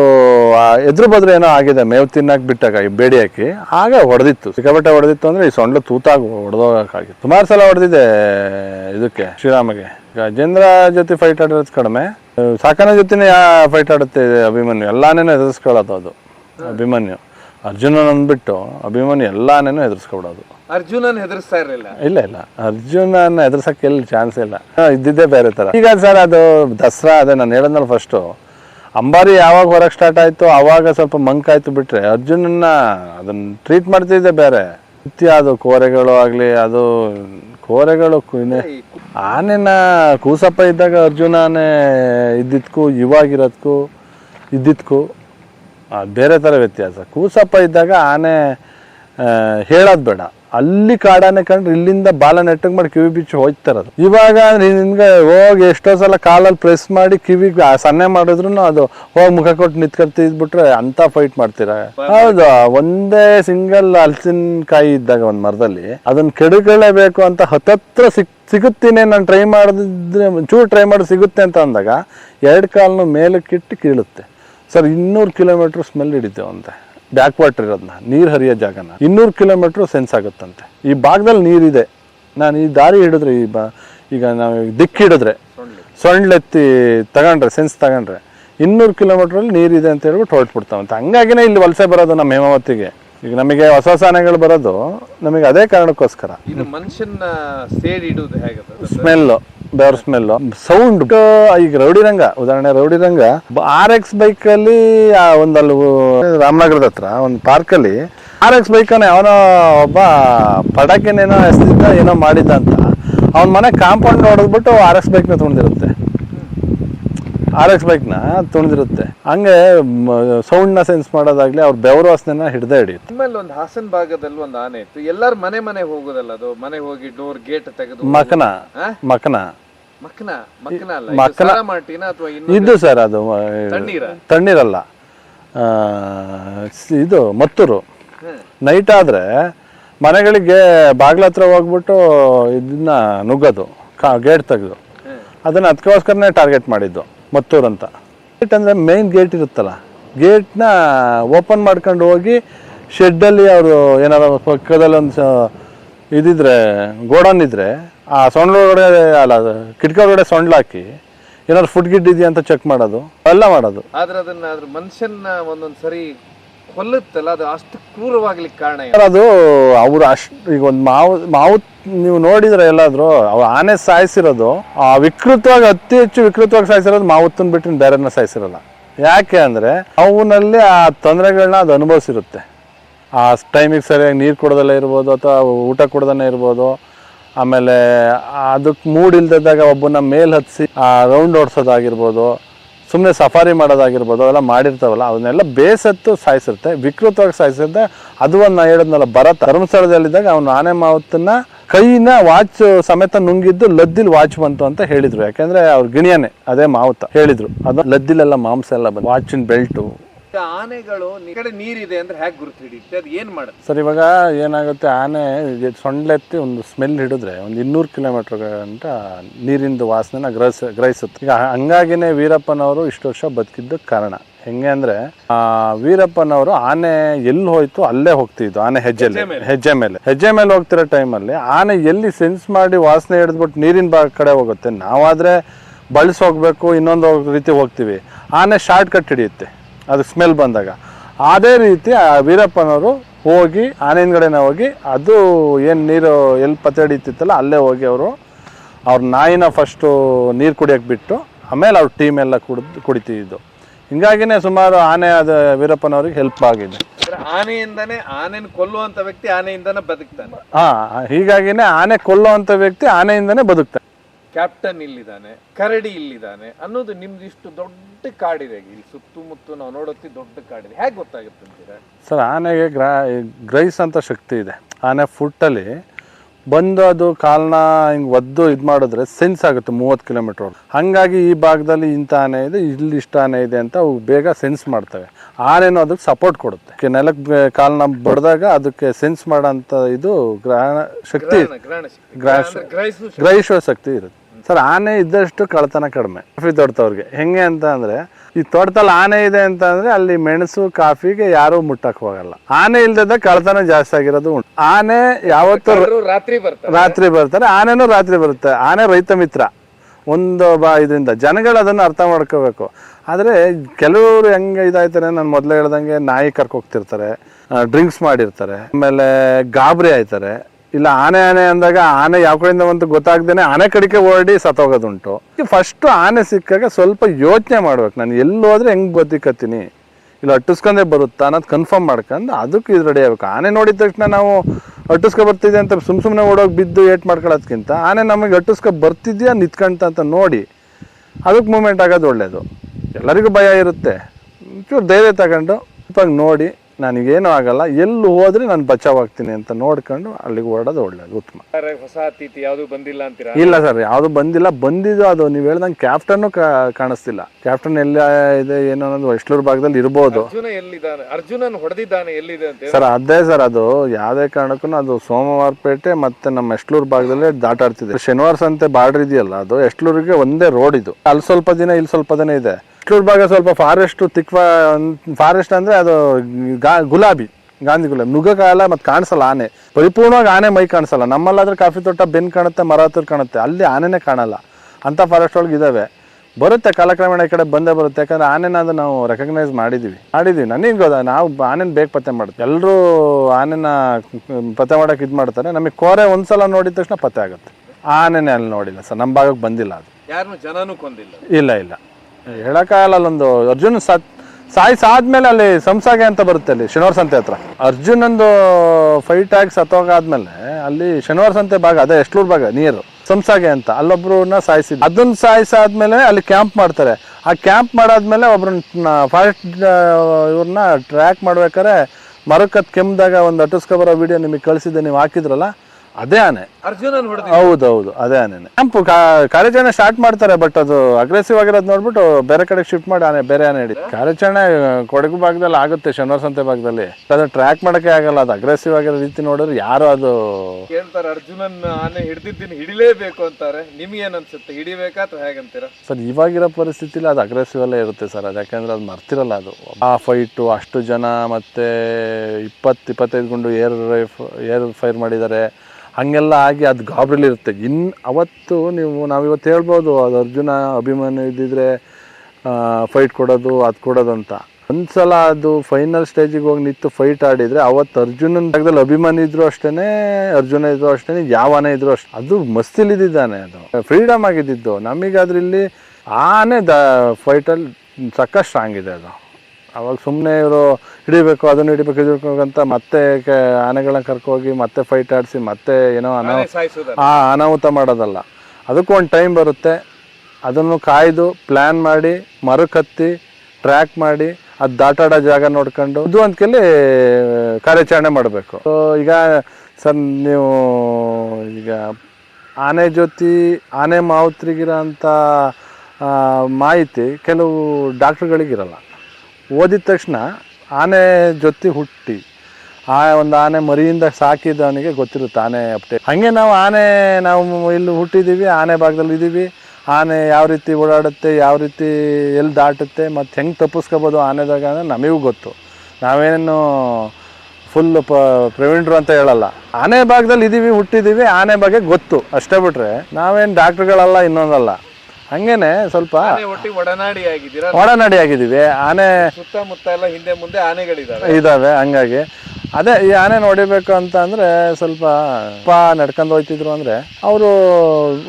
ಆ, ಎದುರು ಬದ್ರು ಏನೋ ಆಗಿದೆ, ಮೇವು ತಿನ್ನಕ್ ಬಿಟ್ಟಾಗ ಬೇಡಿ ಹಾಕಿ ಆಗ ಹೊಡೆದಿತ್ತು. ಸಿಕ್ಕಾಪಟ್ಟೆ ಹೊಡೆದಿತ್ತು ಅಂದ್ರೆ ಈ ಸೊಂಡ್ಲು ತೂತಾಗ ಹೊಡೆದೋಗಕ್ಕಾಗಿತ್ತು ಸುಮಾರು ಸಲ ಹೊಡೆದಿದೆ ಇದಕ್ಕೆ ಶ್ರೀರಾಮಗೆ. ಗಜೇಂದ್ರ ಜೊತೆ ಫೈಟ್ ಆಡಿರೋದು ಕಡಿಮೆ. ಸಾಕನ ಜೊತೆನೇ ಫೈಟ್ ಆಡುತ್ತೆ ಅಭಿಮನ್ಯು. ಎಲ್ಲಾನೇನು ಎದುರಿಸ್ಕೊಳ್ಳೋದು ಅದು. ಅಭಿಮನ್ಯು. ಅರ್ಜುನನ್ ಅಂದ್ಬಿಟ್ಟು ಅಭಿಮನ್ಯು ಎಲ್ಲಾನೇನು ಎದುರಿಸ್ಕೊಬಿಡೋದು ಅರ್ಜುನನ್ ಹೆದರ್ಸ್ತಾ ಇರಲಿಲ್ಲ. ಇಲ್ಲ ಇಲ್ಲ. ಅರ್ಜುನನ ಎದುರ್ಸಕ್ಕೆ ಎಲ್ಲಿ ಚಾನ್ಸ್ ಇಲ್ಲ. ಇದ್ದಿದ್ದೇ ಬೇರೆ ತರ. ಈಗ ಸರ್, ಅದು ದಸರಾ, ಅದೇ ನಾನು ಹೇಳದ್ನಲ್ಲ ಫಸ್ಟು ಅಂಬಾರಿ ಯಾವಾಗ ಹೊರಗೆ ಸ್ಟಾರ್ಟ್ ಆಯ್ತು, ಅವಾಗ ಸ್ವಲ್ಪ ಮಂಕ್ ಆಯ್ತು ಬಿಟ್ರೆ ಅರ್ಜುನನ್ನ ಅದನ್ನ ಟ್ರೀಟ್ ಮಾಡ್ತಿದ್ದೆ ಬೇರೆ. ನಿತ್ಯ ಅದು ಕೋರೆಗಳು ಆಗ್ಲಿ, ಅದು ಕೋರೆಗಳು ಆನೆನ ಕೂಸಪ್ಪ ಇದ್ದಾಗ ಅರ್ಜುನನೇ ಇದ್ದಿದ್ಕು, ಇವಾಗಿರೋದ್ಕು, ಇದ್ದಿದ್ಕು. ಬೇರೆ ಥರ ವ್ಯತ್ಯಾಸ. ಕೂಸಪ್ಪ ಇದ್ದಾಗ ಆನೆ ಹೇಳೋದ್ ಬೇಡ. ಅಲ್ಲಿ ಕಾಡಾನೆ ಕಂಡ್ರೆ ಇಲ್ಲಿಂದ ಬಾಲ ನೆಟ್ಟಗ್ ಮಾಡಿ ಕಿವಿ ಬಿಚ್ಚಿ ಹೋಯ್ತಾರದು ಇವಾಗ ನಿನ್ಗೆ ಹೋಗಿ ಎಷ್ಟೋ ಸಲ ಕಾಲಲ್ಲಿ ಪ್ರೆಸ್ ಮಾಡಿ ಕಿವಿಗೆ ಸನ್ನೆ ಮಾಡಿದ್ರು ಅದು ಹೋಗಿ ಮುಖ ಕೊಟ್ಟು ನಿಂತ್ಕೊಳ್ತಿದ್ಬಿಟ್ರೆ ಅಂತ ಫೈಟ್ ಮಾಡ್ತೀರಾ? ಹೌದು, ಒಂದೇ ಸಿಂಗಲ್ ಹಲಸಿನಕಾಯಿ ಇದ್ದಾಗ ಒಂದ್ ಮರದಲ್ಲಿ ಅದನ್ನ ಕೆಡಗಳೇಬೇಕು ಅಂತ ಹತ್ತತ್ರ ಸಿಕ್, ಸಿಗುತ್ತೀನಿ ನಾನು ಟ್ರೈ ಮಾಡಿದ್ರೆ ಚೂರು ಟ್ರೈ ಮಾಡಿ ಸಿಗುತ್ತೆ ಅಂತ ಅಂದಾಗ ಎರಡು ಕಾಲ್ನು ಮೇಲಕ್ಕಿಟ್ಟು ಕೀಳುತ್ತೆ. ಸರ್, ಇನ್ನೂರು ಕಿಲೋಮೀಟ್ರ್ ಸ್ಮೆಲ್ ಹಿಡಿತೇವಂತೆ ಬ್ಯಾಕ್ ವಾಟರ್ ಇರೋದನ್ನ ನೀರು ಹರಿಯೋ ಜಾಗನ. ಇನ್ನೂರು ಕಿಲೋಮೀಟ್ರ್ ಸೆನ್ಸ್ ಆಗುತ್ತಂತೆ. ಈ ಭಾಗದಲ್ಲಿ ನೀರಿದೆ. ನಾನು ಈ ದಾರಿ ಹಿಡಿದ್ರೆ ಈ ಬಾ ಈಗ ನಾವು ದಿಕ್ಕಿ ಹಿಡಿದ್ರೆ ಸೊಂಡ್ಲೆತ್ತಿ ತಗೊಂಡ್ರೆ ಸೆನ್ಸ್ ತಗೊಂಡ್ರೆ ಇನ್ನೂರು ಕಿಲೋಮೀಟ್ರಲ್ಲಿ ನೀರಿದೆ ಅಂತ ಹೇಳ್ಬಿಟ್ಟು ಹೊರಟ್ಬಿಡ್ತಾವಂತೆ. ಹಂಗಾಗಿನೇ ಇಲ್ಲಿ ವಲಸೆ ಬರೋದು ನಮ್ಮ ಹೇಮಾವತಿಗೆ. ಈಗ ನಮಗೆ ಹೊಸ ಹೊಸ ಆನೆಗಳು ಬರೋದು ನಮಗೆ ಅದೇ ಕಾರಣಕ್ಕೋಸ್ಕರ. ಮನುಷ್ಯನ ಸೇಡ್ ಇಡುವುದು ಹೇಗದ ಸ್ಮೆಲ್ಲು ಬೆವರ್ ಸ್ಮೆಲ್ ಸೌಂಡ್ ಈಗ ರೌಡಿ ರಂಗ, ಉದಾಹರಣೆ rowdy Ranga. R X bike ಅಲ್ಲಿ ಒಂದಲ್ಲಿ, ರಾಮನಗರದ ಹತ್ರ, ಒಂದು ಪಾರ್ಕ್ ಅಲ್ಲಿ ಆರ್ ಎಕ್ಸ್ ಬೈಕ್ ಅವನೋ ಒಬ್ಬ ಪಟಾಕಿನೇನೋ ಎಸ್ತಿದ್ದ, ಏನೋ ಮಾಡಿದ್ದ ಅಂತ. ಅವನ ಮನೆ ಕಾಂಪೌಂಡ್ ಹೊಡೆದ್ಬಿಟ್ಟು ಆರ್ ಎಕ್ಸ್ ಬೈಕ್ನ ತೊಗೊಂಡಿರುತ್ತೆ. ಆರ್ ಎಕ್ಸ್ ಬೈಕ್ನ ತುಣಿದಿರುತ್ತೆ ಹಂಗೆ ಸೌಂಡ್ನ ಸೆನ್ಸ್ ಮಾಡೋದಾಗ್ಲಿ ಅವ್ರ ಬೆವರು ವಾಸನೆನ ಹಿಡ್ದೇ ಹಿಡಿಯುತ್ತೆ. ನಿಮ್ಮಲ್ಲಿ ಒಂದು ಹಾಸನ ಭಾಗದಲ್ಲಿ ಒಂದು ಆನೆ ಇತ್ತು. ಎಲ್ಲಾರು ಮನೆ ಮನೆ ಹೋಗೋದಲ್ಲ ಅದು? ಮನೆ ಹೋಗಿ ಡೋರ್ ಗೇಟ್ ತೆಗೆದು ಮಕನ. ಮಕನ. ಮಕನ? ಮಕ್ನ ಅಲ್ಲ ಮಕನ. ಮಾರ್ಟಿನ ಅಥವಾ ಇದು ಸರ್ ಅದು ತಣ್ಣೀರ? ತಣ್ಣೀರಲ್ಲ. ಇದು ಮತ್ತೂರು. ನೈಟ್ ಆದರೆ ಮನೆಗಳಿಗೆ ಬಾಗ್ಲ ಹತ್ರ ಹೋಗ್ಬಿಟ್ಟು ಇದನ್ನ ನುಗ್ಗೋದು ಕಾ ಗೇಟ್ ತೆಗೆದು. ಅದನ್ನು ಅದಕ್ಕೋಸ್ಕರನೇ ಟಾರ್ಗೆಟ್ ಮಾಡಿದ್ದು. ಮತ್ತೂರು ಅಂತ ಗೇಟ್ ಅಂದರೆ ಮೇನ್ ಗೇಟ್ ಇರುತ್ತಲ್ಲ. ಗೇಟ್ನ ಓಪನ್ ಮಾಡ್ಕೊಂಡು ಹೋಗಿ ಶೆಡ್ಡಲ್ಲಿ ಅವರು ಏನಾರ ಪಕ್ಕದಲ್ಲಿ ಒಂದು ಇದಿದ್ರೆ, ಗೋಡನ್ ಇದ್ರೆ, ಆ ಸೊಂಡ್ಲೊಳಗಡೆ ಅಲ್ಲ, ಅದು ಕಿಟಕಿ ಒಳಗಡೆ ಸೊಂಡ್ಲು ಹಾಕಿ ಏನಾದ್ರು ಫುಡ್ ಗಿಡ್ ಇದೆಯಾ ಅಂತ ಚೆಕ್ ಮಾಡೋದು, ಎಲ್ಲ ಮಾಡೋದು. ಆದ್ರೆ ಅದನ್ನ ಅದ್ರ ಮನುಷ್ಯನ ಒಂದೊಂದು ಸರಿ ಕೊಲ್ಲುತ್ತಲ್ಲ, ಅದು ಅಷ್ಟು ಕ್ರೂರವಾಗ್ಲಿಕ್ಕೆ ಕಾರಣ? ಅದು ಅವ್ರು ಅಷ್ಟು, ಈಗ ಒಂದು ಮಾವು ಮಾವು ನೀವು ನೋಡಿದ್ರೆ ಎಲ್ಲಾದ್ರೂ ಅವ್ರು ಆನೆ ಸಾಯಿಸಿರೋದು, ಆ ವಿಕೃತವಾಗಿ, ಅತಿ ಹೆಚ್ಚು ವಿಕೃತವಾಗಿ ಸಾಯಿಸಿರೋದು ಮಾವುತ್ತನ್ ಬಿಟ್ಟು ಬೇರೆನ ಸಾಯಿಸಿರಲ್ಲ ಯಾಕೆ ಅಂದ್ರೆ ಅವನಲ್ಲಿ ಆ ತೊಂದರೆಗಳನ್ನ ಅದು ಅನುಭವಿಸಿರುತ್ತೆ ಆ ಟೈಮಿಗೆ ಸರಿಯಾಗಿ ನೀರು ಕೊಡೋದಲ್ಲೇ ಇರ್ಬೋದು ಅಥವಾ ಊಟ ಕೊಡೋದನ್ನೇ ಇರ್ಬೋದು, ಆಮೇಲೆ ಅದಕ್ಕೆ ಮೂಡ್ ಇಲ್ದಿದ್ದಾಗ ಒಬ್ಬನ ಮೇಲ್ ಹತ್ತಿಸಿ ಆ ರೌಂಡ್ ಓಡಿಸೋದಾಗಿರ್ಬೋದು ಸುಮ್ಮನೆ ಸಫಾರಿ ಮಾಡೋದಾಗಿರ್ಬೋದು, ಅವೆಲ್ಲ ಮಾಡಿರ್ತಾವಲ್ಲ, ಅವನ್ನೆಲ್ಲ ಬೇಸತ್ತು ಸಾಯಿಸಿರುತ್ತೆ ವಿಕೃತವಾಗಿ ಸಾಯಿಸಿರುತ್ತೆ ಅದು ಒಂದು ನಾ ಹೇಳಿದ್ನಲ್ಲ, ಭರತ ಧರ್ಮಸ್ಥಳದಲ್ಲಿದ್ದಾಗ ಅವನು ಆನೆ ಮಾವತ್ತನ್ನ ಕೈನ ವಾಚ್ ಸಮೇತ ನುಂಗಿದ್ದು ಲದ್ದಿಲ್ ವಾಚ್ ಬಂತು ಅಂತ ಹೇಳಿದ್ರು. ಯಾಕಂದ್ರೆ ಅವ್ರ ಗಿಣಿಯನೆ, ಅದೇ ಮಾವುತ ಹೇಳಿದ್ರು. ಅದು ಲದ್ದಿಲೆಲ್ಲ ಮಾಂಸ ಎಲ್ಲ ಬಂದು ವಾಚಿನ ಬೆಲ್ಟು ಈಗ ಆನೆಗಳು ಕಡೆ ನೀರಿದೆ ಅಂದ್ರೆ ಹೇಗೆ ಗುರುತು ಹಿಡಿಯುತ್ತೆ? ಅದು ಏನ್ ಮಾಡುತ್ತೆ? ಸರ್ ಇವಾಗ ಏನಾಗುತ್ತೆ ಆನೆ ಸೊಂಡ್ಲೆತ್ತಿ ಒಂದು ಸ್ಮೆಲ್ ಹಿಡಿದ್ರೆ ಒಂದು ಇನ್ನೂರು ಕಿಲೋಮೀಟರ್ ಗಂಟ ನೀರಿಂದು ವಾಸನೆನ ಗ್ರಹಿಸ ಗ್ರಹಿಸುತ್ತೆ. ಈಗ ಹಂಗಾಗಿನೇ ವೀರಪ್ಪನವರು ಇಷ್ಟು ವರ್ಷ ಬದುಕಿದ್ದ ಕಾರಣ. ಹೆಂಗೆ ಅಂದ್ರೆ ಆ ವೀರಪ್ಪನವರು ಆನೆ ಎಲ್ಲಿ ಹೋಯ್ತು ಅಲ್ಲೇ ಹೋಗ್ತಿದ್ದು ಆನೆ ಹೆಜ್ಜೆಲಿ ಹೆಜ್ಜೆ ಮೇಲೆ. ಹೆಜ್ಜೆ ಮೇಲೆ. ಹೋಗ್ತಿರೋ ಟೈಮಲ್ಲಿ ಆನೆ ಎಲ್ಲಿ ಸೆನ್ಸ್ ಮಾಡಿ ವಾಸನೆ ಹಿಡಿದ್ಬಿಟ್ಟು ನೀರಿನ ಭಾಗ ಕಡೆ ಹೋಗುತ್ತೆ. ನಾವಾದ್ರೆ ಬಳಸಿ ಹೋಗ್ಬೇಕು ಇನ್ನೊಂದು ರೀತಿ ಹೋಗ್ತೀವಿ. ಆನೆ ಶಾರ್ಟ್ ಕಟ್ ಹಿಡಿಯುತ್ತೆ. ಅದಕ್ಕೆ ಸ್ಮೆಲ್ ಬಂದಾಗ. ಅದೇ ರೀತಿ ಆ ವೀರಪ್ಪನವರು ಹೋಗಿ ಆನೆ ಹಿಂದ್ಗಡೆನೇ ಹೋಗಿ ಅದು ಏನು ನೀರು ಎಲ್ಲಿ ಪತ್ತೆ ಹಿಡಿತಿತ್ತಲ್ಲ ಅಲ್ಲೇ ಹೋಗಿ ಅವರು ಅವ್ರ ನಾಯಿನ ಫಸ್ಟು ನೀರು ಕುಡಿಯೋಕೆ ಬಿಟ್ಟು ಆಮೇಲೆ ಅವ್ರ ಟೀಮ್ ಎಲ್ಲ ಕುಡಿದು ಕುಡಿತಿದ್ದು. ಹಿಂಗಾಗಿನೇ ಸುಮಾರು ಆನೆ ಅದು ವೀರಪ್ಪನವ್ರಿಗೆ ಹೆಲ್ಪ್ ಆಗಿದೆ. ಆನೆಯಿಂದನೇ ಆನೆಯಿಂದಾನೆ ಆನೆನ ಕೊಲ್ಲುವಂಥ ವ್ಯಕ್ತಿ ಆನೆಯಿಂದಾನೆ ಬದುಕ್ತಾನೆ. ಹಾಂ ಹೀಗಾಗಿನೇ ಆನೆ ಕೊಲ್ಲುವಂಥ ವ್ಯಕ್ತಿ ಆನೆಯಿಂದನೇ ಬದುಕ್ತಾನೆ. ಕ್ಯಾಪ್ಟನ್ ಇಲ್ಲಿದ್ದಾನೆ ಕರಡಿ ಇಲ್ಲಿದ್ದಾನೆ ಅನ್ನೋದು ನಿಮ್ದು ಇಷ್ಟು ದೊಡ್ಡ ಕಾಡಿದೆ. ಇಲ್ಲಿ ಸುತ್ತಮುತ್ತ ನಾವು ನೋಡೋತಿ ದೊಡ್ಡ ಕಾಡಿದೆ. ಹೇಗೆ ಗೊತ್ತಾಗುತ್ತೆ ಅಂತೀರಾ? ಸರ್ ಆನೆಗೆ ಗ್ರಾ ಅಂತ ಶಕ್ತಿ ಇದೆ. ಆನೆ ಫುಟ್ಟಲ್ಲಿ ಬಂದು ಅದು ಕಾಲನ್ನ ಹಿಂಗೆ ಒದ್ದು ಇದು ಮಾಡಿದ್ರೆ ಸೆನ್ಸ್ ಆಗುತ್ತೆ ಮೂವತ್ತು ಕಿಲೋಮೀಟ್ರ್ ಹಾಗಾಗಿ ಈ ಭಾಗದಲ್ಲಿ ಇಂಥ ಆನೆ ಇದೆ ಇಲ್ಲಿ ಇಷ್ಟ ಆನೆ ಇದೆ ಅಂತ ಅವು ಬೇಗ ಸೆನ್ಸ್ ಮಾಡ್ತವೆ. ಆನೆನೂ ಅದಕ್ಕೆ ಸಪೋರ್ಟ್ ಕೊಡುತ್ತೆ. ನೆಲಕ್ಕೆ ಕಾಲನ ಬಡ್ದಾಗ ಅದಕ್ಕೆ ಸೆನ್ಸ್ ಮಾಡೋಂಥ ಇದು ಗ್ರಹಣ ಶಕ್ತಿ ಗ್ರಹಣ ಗ್ರಹಣ ಶಕ್ತಿ. ಗ್ರಹ ಶಕ್ತಿ. ಗ್ರಹಿಸುವ ಶಕ್ತಿ ಇರುತ್ತೆ. ಸರ್ ಆನೆ ಇದ್ದಷ್ಟು ಕಳ್ತನ ಕಡಿಮೆ. ಕಾಫಿ ತೋಟದವ್ರಿಗೆ. ಹೆಂಗೆ ಅಂತ ಅಂದ್ರೆ ಈ ತೋಟದಲ್ಲಿ ಆನೆ ಇದೆ ಅಂತ ಅಂದ್ರೆ ಅಲ್ಲಿ ಮೆಣಸು ಕಾಫಿಗೆ ಯಾರು ಮುಟ್ಟಕ್ ಹೋಗಲ್ಲ. ಆನೆ ಇಲ್ದದ ಕಳ್ತನ ಜಾಸ್ತಿ ಆಗಿರೋದು ಉಂಟು. ಆನೆ ಯಾವತ್ತು ರಾತ್ರಿ ಬರ್ತಾರೆ. ರಾತ್ರಿ ಬರ್ತಾರೆ. ಆನೆನೂ ರಾತ್ರಿ ಬರುತ್ತೆ. ಆನೆ ರೈತ ಮಿತ್ರ. ಒಂದು ಬಾ ಇದರಿಂದ. ಜನಗಳು ಅದನ್ನು ಅರ್ಥ ಮಾಡ್ಕೋಬೇಕು. ಆದರೆ ಕೆಲವರು ಹೆಂಗೆ ಇದಾಯ್ತಾರೆ ನಾನು ಮೊದಲೇ ಹೇಳ್ದಂಗೆ ನಾಯಿ ಕರ್ಕೋಗ್ತಿರ್ತಾರೆ ಡ್ರಿಂಕ್ಸ್ ಮಾಡಿರ್ತಾರೆ ಆಮೇಲೆ ಗಾಬರಿ ಆಯ್ತಾರೆ. ಇಲ್ಲ, ಆನೆ ಆನೆ ಅಂದಾಗ ಆನೆ ಯಾವ ಕಡೆಯಿಂದ ಬಂತು ಗೊತ್ತಾಗ್ದೇನೆ ಆನೆ ಕಡೆಗೆ ಓಡಿ ಸತ್ತೋಗೋದುಂಟು. ಫಸ್ಟ್ ಆನೆ ಸಿಕ್ಕಾಗ ಸ್ವಲ್ಪ ಯೋಚನೆ ಮಾಡ್ಬೇಕು ನಾನು. ಎಲ್ಲಿ ಹೋದ್ರೆ ಹೆಂಗೆ ಗೊತ್ತಿಕ್ಕತ್ತೀನಿ ಇಲ್ಲ, ಅಟ್ಟಿಸ್ಕೊಂಡೇ ಬರುತ್ತಾ ಅನ್ನೋದು ಕನ್ಫರ್ಮ್ ಮಾಡ್ಕೊಂಡು ಅದಕ್ಕೆ ಇದು ರೆಡಿ ಆಗ್ಬೇಕು ಆನೆ ನೋಡಿದ ತಕ್ಷಣ ನಾವು ಅಟ್ಟಿಸ್ಕೊ ಬರ್ತಿದ್ದೆ ಅಂತ ಸುಮ್ ಸುಮ್ಮನೆ ಓಡೋಗಿ ಬಿದ್ದು ಏಟ್ ಮಾಡ್ಕೊಳ್ಳೋದ್ಕಿಂತ ಆನೆ ನಮಗೆ ಅಟ್ಟಿಸ್ಕೊ ಬರ್ತಿದ್ಯಾ ನಿಂತ್ಕೊಂತ ಅಂತ ನೋಡಿ ಅದಕ್ಕೆ ಮೂಮೆಂಟ್ ಆಗೋದು ಒಳ್ಳೆಯದು ಎಲ್ಲರಿಗೂ ಭಯ ಇರುತ್ತೆ. ಚೂರು ಧೈರ್ಯ ತಗೊಂಡು ಸ್ವಲ್ಪ ನೋಡಿ ನನಗೇನು ಆಗಲ್ಲ ಎಲ್ಲಿ ಹೋದ್ರೆ ನಾನು ಬಚಾವ್ ಆಗ್ತೀನಿ ಅಂತ ನೋಡ್ಕೊಂಡು ಅಲ್ಲಿಗೆ ಓಡೋದು ಒಳ್ಳೇದು ಉತ್ತಮ. ಹೊಸ ಅತಿಥಿ ಯಾವುದು ಬಂದಿಲ್ಲ ಅಂತೀರಾ? ಇಲ್ಲ ಸರ್ ಯಾವುದು ಬಂದಿಲ್ಲ ಬಂದಿದ್ದು ಅದು ನೀವು ಹೇಳ್ದಂಗೆ ಕ್ಯಾಪ್ಟನ್ನು ಕಾಣಿಸ್ತಿಲ್ಲ. ಕ್ಯಾಪ್ಟನ್ ಎಲ್ಲ ಇದೆ ಏನೋ ಅನ್ನೋದು ವೈಷ್ಣೂರ್ ಭಾಗದಲ್ಲಿ ಇರ್ಬೋದು. ಅರ್ಜುನ ಎಲ್ಲಿದ್ದಾನೆ? ಅರ್ಜುನನ್ ಹೊಡೆದಿದ್ದಾನೆ ಎಲ್ಲಿದೆ ಅಂತ ಸರ್ ಅದೇ ಸರ್ ಅದು ಯಾವುದೇ ಕಾರಣಕ್ಕೂ ಅದು ಸೋಮವಾರಪೇಟೆ ಮತ್ತೆ ನಮ್ಮ ಎಷ್ಟೂರ್ ಭಾಗದಲ್ಲೇ ದಾಟಾಡ್ತಿದೆ. ಶನಿವಾರ ಸಂತೆ ಬಾರ್ಡರ್ ಇದೆಯಲ್ಲ ಅದು ಎಷ್ಟೂರಿಗೆ ಒಂದೇ ರೋಡ್ ಇದು. ಅಲ್ಲಿ ಸ್ವಲ್ಪ ದಿನ ಇಲ್ಲಿ ಸ್ವಲ್ಪ ದಿನ ಇದೆ. ಎಷ್ಟ್ಲೂರ್ ಭಾಗ ಸ್ವಲ್ಪ ಫಾರೆಸ್ಟ್ ತಿಕ್ವ ಫಾರೆಸ್ಟ್ ಅಂದ್ರೆ ಅದು ಗಾ- ಗುಲಾಬಿ ಗಾಂಧಿ ಗುಲಾಬಿ. ನುಗ್ಗಕಾಲ ಮತ್ತು ಕಾಣಿಸಲ್ಲ ಆನೆ. ಪರಿಪೂರ್ಣವಾಗಿ ಆನೆ ಮೈ ಕಾಣಿಸಲ್ಲ. ನಮ್ಮಲ್ಲಾದ್ರೆ ಕಾಫಿ ತೋಟ ಬೆನ್ ಕಾಣುತ್ತೆ ಮರ ಹತ್ರ ಕಾಣುತ್ತೆ. ಅಲ್ಲಿ ಆನೆನೇ ಕಾಣಲ್ಲ. ಅಂತ ಫಾರೆಸ್ಟ್ ಒಳಗೆ ಇದಾವೆ. ಬರುತ್ತೆ ಕಾಲಕ್ರಮೇಣ ಈ ಕಡೆ ಬಂದೇ ಬರುತ್ತೆ. ಯಾಕಂದ್ರೆ ಆನೆನ ಅದು ನಾವು ರೆಕಗ್ನೈಸ್ ಮಾಡಿದ್ದೀವಿ ಮಾಡಿದ್ದೀವಿ ನನಗೆ ಗೊತ್ತಾ? ನಾವು ಆನೆನ ಬೇಗ ಪತ್ತೆ ಮಾಡ್ತೀವಿ. ಎಲ್ಲರೂ ಆನೆನ ಪತ್ತೆ ಮಾಡೋಕೆ ಇದು ಮಾಡ್ತಾರೆ. ನಮಗೆ ಕೋರೆ ಒಂದ್ಸಲ ನೋಡಿದ ತಕ್ಷಣ ಪತ್ತೆ ಆಗುತ್ತೆ. ಆನೆನೇ ಅಲ್ಲಿ ನೋಡಿಲ್ಲ ಸರ್. ನಮ್ಮ ಭಾಗಕ್ಕೆ ಬಂದಿಲ್ಲ ಅದು. ಯಾರು ಜನನೂ ಕೊಂದಿಲ್ಲ. ಇಲ್ಲ ಇಲ್ಲ. ಹೇಳಕ್ಕಾಗಲ್ಲ ಅಲ್ಲೊಂದು ಅರ್ಜುನ್ ಸತ್ ಸಾಯಿಸಾದ್ಮೇಲೆ ಅಲ್ಲಿ ಸಂಸಾಗೆ ಅಂತ ಬರುತ್ತೆ ಅಲ್ಲಿ, ಶನಿವಾರ ಸಂತೆ ಹತ್ರ. ಅರ್ಜುನಂದು ಫೈಟ್ ಆಗಿ ಸತ್ತೋಗಾದ್ಮೇಲೆ ಅಲ್ಲಿ ಶನಿವಾರ ಸಂತೆ ಭಾಗ, ಅದೇ ಎಷ್ಟೂರ್ ಭಾಗ ನೀರು ಸಂಸಾಗೆ ಅಂತ. ಅಲ್ಲೊಬ್ರನ್ನ ಸಾಯಿಸಿದ್ ಅದನ್ನ ಸಾಯಿಸಾದ್ಮೇಲೆ ಅಲ್ಲಿ ಕ್ಯಾಂಪ್ ಮಾಡ್ತಾರೆ. ಆ ಕ್ಯಾಂಪ್ ಮಾಡಾದ್ಮೇಲೆ ಒಬ್ರನ್ನ ಫಾರೆಸ್ಟ್ ಇವ್ರನ್ನ ಟ್ರ್ಯಾಕ್ ಮಾಡ್ಬೇಕಾದ್ರೆ ಮರಕ್ಕತ್ ಕೆಮ್ಮದಾಗ ಒಂದು ಅಟ್ಟಿಸ್ಕೊಬರೋ ವಿಡಿಯೋ ನಿಮಗೆ ಕಳಿಸಿದ್ದೆ, ನೀವು ಹಾಕಿದ್ರಲ್ಲ? ಅದೇ ಆನೆ. ಅರ್ಜುನನ್ ಹೊಡೆದ ಹೌದೌದು ಅದೇ ಆನೆನೆ ಕ್ಯಾಂಪು ಕಾರ್ಯಾಚರಣೆ ಸ್ಟಾರ್ಟ್ ಮಾಡ್ತಾರೆ ಬಟ್ ಅದು ಅಗ್ರೆಸಿವ್ ಆಗಿರೋದು ನೋಡ್ಬಿಟ್ಟು ಬೇರೆ ಕಡೆ ಶಿಫ್ಟ್ ಮಾಡಿ ಆನೆ ಬೇರೆ ಆನೆ ಹಿಡಿ ಕಾರ್ಯಾಚರಣೆ ಕೊಡಗು ಭಾಗದಲ್ಲಿ ಆಗುತ್ತೆ ಶನಿವಾರ ಸಂತೆ ಭಾಗದಲ್ಲಿ. ಅದು ಟ್ರ್ಯಾಕ್ ಮಾಡಕ್ಕೆ ಆಗಲ್ಲ ಅದು ಅಗ್ರೆಸಿವ್ ಆಗಿರೋ ರೀತಿ ನೋಡಿದ್ರೆ ಯಾರು ಅದು ಹೇಳ್ತಾರೆ ಅರ್ಜುನನ್ ಆನೆ ಹಿಡಿದಿದ್ದೀನಿ ಹಿಡಿಲೇಬೇಕು ಅಂತಾರೆ. ನಿಮ್ಗೇನ್ ಅನ್ಸುತ್ತೆ ಹಿಡಿಬೇಕಾ ಅಥವಾ ಹೇಗಂತೀರಾ ಸರ್ ಇವಾಗಿರೋ ಪರಿಸ್ಥಿತಿಲಿ ಅದು ಅಗ್ರೆಸಿವ್ ಅಲ್ಲೇ ಇರುತ್ತೆ ಸರ್. ಅದು ಯಾಕಂದ್ರೆ ಅದು ಮರ್ತಿರಲ್ಲ ಅದು. ಆ ಫೈಟು ಅಷ್ಟು ಜನ ಮತ್ತೆ ಇಪ್ಪತ್ತು ಇಪ್ಪತ್ತೈದು ಗುಂಡು ಏರ್ ರೈಫ್ ಏರ್ ಫೈರ್ ಮಾಡಿದ್ದಾರೆ. ಹಾಗೆಲ್ಲ ಆಗಿ ಅದು ಗಾಬರಿಲಿರುತ್ತೆ ಇನ್ನು ಅವತ್ತು ನೀವು, ನಾವಿವತ್ತು ಹೇಳ್ಬೋದು, ಅದು ಅರ್ಜುನ ಅಭಿಮಾನಿ ಇದ್ದಿದ್ರೆ ಫೈಟ್ ಕೊಡೋದು, ಅದು ಕೊಡೋದು ಅಂತ. ಒಂದ್ಸಲ ಅದು ಫೈನಲ್ ಸ್ಟೇಜಿಗೆ ಹೋಗಿ ನಿಂತು ಫೈಟ್ ಆಡಿದರೆ ಅವತ್ತು ಅರ್ಜುನನ ಜಾಗದಲ್ಲಿ ಅಭಿಮಾನಿ ಇದ್ರು ಅಷ್ಟೇ ಅರ್ಜುನ ಇದ್ರು ಅಷ್ಟೇ ಯಾವನೇ ಇದ್ರು ಅಷ್ಟೇ. ಅದು ಮಸ್ತಿಲಿದ್ದಾನೆ ಅದು. ಫ್ರೀಡಮ್ ಆಗಿದ್ದಿದ್ದು ನಮಗೆ ಅದರಲ್ಲಿ ಆನೆ ದ ಫೈಟಲ್ಲಿ ಸಕ್ಕ ಸ್ಟ್ರಾಂಗ್ ಇದೆ ಅದು. ಅವಾಗ ಸುಮ್ಮನೆ ಇವರು ಹಿಡಿಬೇಕು ಅದನ್ನು ಹಿಡಿಬೇಕು ಹಿಡಿಬೇಕು ಅಂತ ಮತ್ತೆ ಆನೆಗಳನ್ನ ಕರ್ಕೋಗಿ ಮತ್ತೆ ಫೈಟ್ ಆಡಿಸಿ ಮತ್ತೆ ಏನೋ ಅನಾಹುತ ಆ ಅನಾಹುತ ಮಾಡೋದಲ್ಲ. ಅದಕ್ಕೂ ಒಂದು ಟೈಮ್ ಬರುತ್ತೆ. ಅದನ್ನು ಕಾಯ್ದು ಪ್ಲ್ಯಾನ್ ಮಾಡಿ ಮರುಕತ್ತಿ ಟ್ರ್ಯಾಕ್ ಮಾಡಿ ಅದು ದಾಟಾಡೋ ಜಾಗ ನೋಡ್ಕೊಂಡು ಇದು ಅಂತ ಕೇಳಿ ಕಾರ್ಯಾಚರಣೆ ಮಾಡಬೇಕು. ಈಗ ಸರ್ ನೀವು ಈಗ ಆನೆ ಜೊತೆ ಆನೆ ಮಾವುತ್ರಿಗಿರೋಂಥ ಮಾಹಿತಿ ಕೆಲವು ಡಾಕ್ಟ್ರುಗಳಿಗಿರಲ್ಲ ಓದಿದ ತಕ್ಷಣ ಆನೆ ಜೊತೆ ಹುಟ್ಟಿ. ಆ ಒಂದು ಆನೆ ಮರಿಯಿಂದ ಸಾಕಿದವನಿಗೆ ಗೊತ್ತಿರುತ್ತೆ ಆನೆ ಅಪ್ಡೇಟ್ ಹಾಗೆ ನಾವು ಆನೆ, ನಾವು ಇಲ್ಲಿ ಹುಟ್ಟಿದ್ದೀವಿ ಆನೆ ಭಾಗದಲ್ಲಿ ಇದ್ದೀವಿ ಆನೆ ಯಾವ ರೀತಿ ಓಡಾಡುತ್ತೆ, ಯಾವ ರೀತಿ ಎಲ್ಲಿ ದಾಟುತ್ತೆ, ಮತ್ತು ಹೆಂಗೆ ತಪ್ಪಿಸ್ಕೋಬೋದು ಆನೆದಾಗ ಅಂದರೆ ನಮಗೂ ಗೊತ್ತು. ನಾವೇನು ಫುಲ್ ಪ ಪ್ರಿವೆಂಟ್ರು ಅಂತ ಹೇಳಲ್ಲ. ಆನೆ ಭಾಗದಲ್ಲಿ ಇದ್ದೀವಿ ಹುಟ್ಟಿದ್ದೀವಿ ಆನೆ ಬಗ್ಗೆ ಗೊತ್ತು. ಅಷ್ಟೇ ಬಿಟ್ರೆ ನಾವೇನು ಡಾಕ್ಟ್ರುಗಳಲ್ಲ ಇನ್ನೊಂದಲ್ಲ. ಹಂಗೇನೆ ಸ್ವಲ್ಪ ಒಟ್ಟಿಗೆ ಒಡನಾಡಿ ಆಗಿದ್ದೀರಾ ಒಡನಾಡಿ ಆಗಿದ್ದೀವಿ ಆನೆ ಸುತ್ತಮುತ್ತ ಎಲ್ಲ ಹಿಂದೆ ಮುಂದೆ ಆನೆಗಳಿದಾವೆ. ಇದಾವೆ ಹಂಗಾಗಿ. ಅದೇ ಈ ಆನೆ ನೋಡಿಬೇಕು ಅಂತ ಅಂದ್ರೆ ಸ್ವಲ್ಪ ಪಾ ನಡ್ಕೊಂಡು ಹೋಯ್ತಿದ್ರು ಅಂದ್ರೆ ಅವರು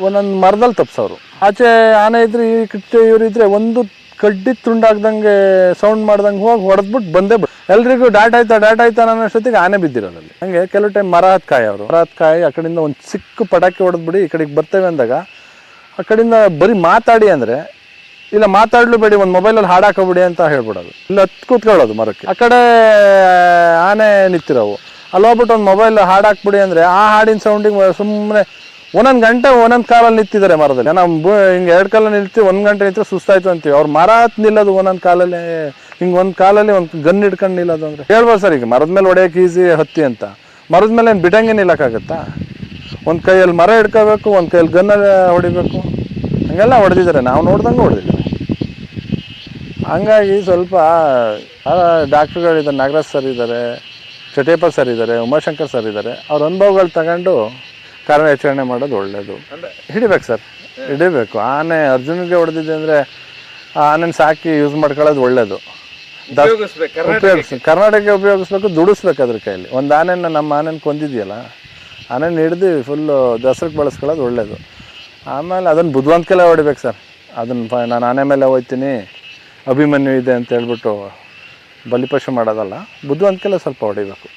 ಒಂದೊಂದು ಮರದಲ್ಲಿ ತಪ್ಸೋರು. ಆಚೆ ಆನೆ ಇದ್ರೆ ಈ ಕಿಟ್ಟೆ ಇವ್ರು ಇದ್ರೆ ಒಂದು ಕಡ್ಡಿ ತುಂಡಾಗ್ದಂಗೆ ಸೌಂಡ್ ಮಾಡ್ದಂಗೆ ಹೋಗಿ ಹೊಡೆದ್ಬಿಟ್ಟು ಬಂದೇ ಬಿಡ್ ಎಲ್ರಿಗೂ ಡಾಟ್ ಆಯ್ತಾ ಡಾಟ್ ಆಯ್ತಾ ಅನ್ನೋ ಅಷ್ಟೊತ್ತಿಗೆ ಆನೆ ಬಿದ್ದಿರೋದಲ್ಲಿ ಹಂಗೆ ಕೆಲವು ಟೈಮ್ ಮರ ಕಾಯಿ ಅವರು ಮರ ಕಾಯಿ ಆ ಕಡೆಯಿಂದ ಒಂದು ಚಿಕ್ಕ ಪಟಾಕಿ ಹೊಡೆದ್ಬಿಡಿ ಈ ಕಡೆಗೆ ಬರ್ತೇವೆ ಅಂದಾಗ ಆ ಕಡೆಯಿಂದ ಬರೀ ಮಾತಾಡಿ ಅಂದ್ರೆ, ಇಲ್ಲ ಮಾತಾಡ್ಲು ಬೇಡಿ, ಒಂದು ಮೊಬೈಲಲ್ಲಿ ಹಾಡಾಕೋಬಿಡಿ ಅಂತ ಹೇಳ್ಬಿಡೋದು. ಇಲ್ಲ ಹತ್ತು ಕೂತ್ಕೊಳ್ಳೋದು ಮರಕ್ಕೆ. ಆ ಕಡೆ ಆನೆ ನಿಂತಿರೋವು ಅಲ್ಲಿ ಹೋಗ್ಬಿಟ್ಟು ಒಂದು ಮೊಬೈಲ್ ಹಾಡಾಕ್ಬಿಡಿ ಅಂದರೆ, ಆ ಹಾಡಿನ ಸೌಂಡಿಗೆ ಸುಮ್ಮನೆ ಒಂದೊಂದು ಗಂಟೆ, ಒಂದೊಂದು ಕಾಲಲ್ಲಿ ನಿಂತಿದ್ದಾರೆ ಮರದಲ್ಲಿ. ನಾವು ಹಿಂಗೆ ಎರಡು ಕಾಲಲ್ಲಿ ನಿಲ್ತೀವಿ, ಒಂದು ಗಂಟೆ ನಿಂತರೆ ಸುಸ್ತಾಯ್ತು ಅಂತೀವಿ. ಅವ್ರು ಮರ ಹತ್ತು ನಿಲ್ಲೋದು ಒಂದೊಂದು ಕಾಲಲ್ಲಿ, ಹಿಂಗೆ ಒಂದು ಕಾಲಲ್ಲಿ ಒಂದು ಗನ್ ಹಿಡ್ಕೊಂಡು ನಿಲ್ಲೋದು ಅಂದರೆ. ಹೇಳ್ಬೋದು ಸರ್, ಈಗ ಮರದ ಮೇಲೆ ಹೊಡೆಯೋಕೆ ಈಸಿ ಹತ್ತಿ ಅಂತ. ಮರದ ಮೇಲೆ ಏನು ಬಿಡಂಗೆ ನಿಲ್ಲಕ್ಕಾಗತ್ತಾ? ಒಂದು ಕೈಯಲ್ಲಿ ಮರ ಹಿಡ್ಕೋಬೇಕು, ಒಂದು ಕೈಯಲ್ಲಿ ಗನ್ನಲ್ಲಿ ಹೊಡಿಬೇಕು. ಹಂಗೆಲ್ಲ ಹೊಡೆದಿದ್ದಾರೆ. ನಾವು ನೋಡ್ದಂಗೆ ಹೊಡೆದಿದ್ದಾರೆ. ಹಂಗಾಗಿ ಸ್ವಲ್ಪ ಡಾಕ್ಟ್ರುಗಳಿದ್ದಾರೆ ನಾಗರಾಜ್ ಸರ್ ಇದ್ದಾರೆ ಚಟೇಪ ಸರ್ ಇದ್ದಾರೆ ಉಮಾಶಂಕರ್ ಸರ್ ಇದ್ದಾರೆ. ಅವ್ರ ಅನುಭವಗಳು ತಗೊಂಡು ಕಾರ್ಯಾಚರಣೆ ಮಾಡೋದು ಒಳ್ಳೆಯದು ಹಿಡಿಬೇಕು ಸರ್ ಹಿಡಿಬೇಕು. ಆನೆ ಅರ್ಜುನಿಗೆ ಹೊಡೆದಿದೆ ಅಂದರೆ ಆನೆನ ಸಾಕಿ ಯೂಸ್ ಮಾಡ್ಕೊಳ್ಳೋದು ಒಳ್ಳೆಯದು ಉಪಯೋಗಿಸ್ಬೇಕು. ಕರ್ನಾಟಕಕ್ಕೆ. ಉಪಯೋಗಿಸ್ ಕರ್ನಾಟಕ ಉಪಯೋಗಿಸ್ಬೇಕು ದುಡಿಸ್ಬೇಕು ಅದ್ರ ಕೈಯಲ್ಲಿ. ಒಂದು ಆನೆನ ನಮ್ಮ ಆನೆನ ಕೊಂದಿದೆಯಲ್ಲ ಆನೆನ ಹಿಡ್ದು ಫುಲ್ಲು ದಸರಕ್ಕೆ ಬಳಸ್ಕೊಳ್ಳೋದು ಒಳ್ಳೆಯದು ಆಮೇಲೆ ಅದನ್ನು ಬುದ್ಧಿವಂತಿಕೆಲ್ಲ ಹೊಡಿಬೇಕು ಸರ್. ಅದನ್ನು ನಾನು ಆನೆ ಮೇಲೆ ಹೋಗ್ತೀನಿ ಅಭಿಮನ್ಯು ಇದೆ ಅಂತ ಹೇಳ್ಬಿಟ್ಟು ಬಲಿಪಶು ಮಾಡೋದಲ್ಲ ಬುದ್ಧಿವಂತಿಕೆಲ್ಲ ಸ್ವಲ್ಪ ಹೊಡಿಬೇಕು.